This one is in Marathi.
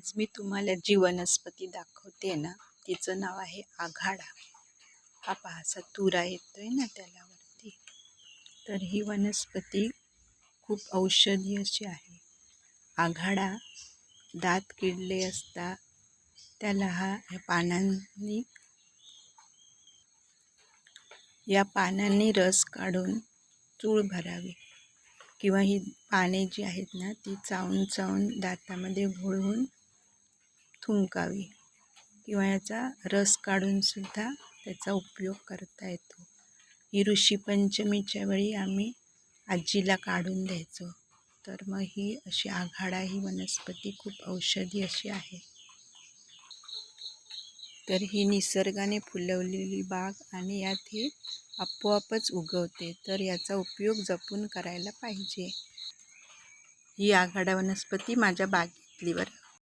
आज मी तुम्हाला जी वनस्पती दाखवते ना तिचं नाव आहे आघाडा. हा पाहासा तुरा येतोय ना त्याला वरती तर ही वनस्पती खूप औषधी अशी आहे. आघाडा दात किडले असता त्याला हा ह्या पानांनी या पानांनी रस काढून चूळ भरावी. किंवा ही पाने जी आहेत ना ती चावून चावून दातामध्ये घोळवून थुंकावी किंवा याचा रस काढूनसुद्धा त्याचा उपयोग करता येतो. ही ऋषी पंचमीच्या वेळी आम्ही आजीला काढून द्यायचो. तर मग ही अशी आघाडा ही वनस्पती खूप औषधी अशी आहे. तर ही निसर्गाने फुलवलेली बाग आणि यात ही आपोआपच उगवते. तर याचा उपयोग जपून करायला पाहिजे. ही आघाडा वनस्पती माझ्या बागेतली बरं.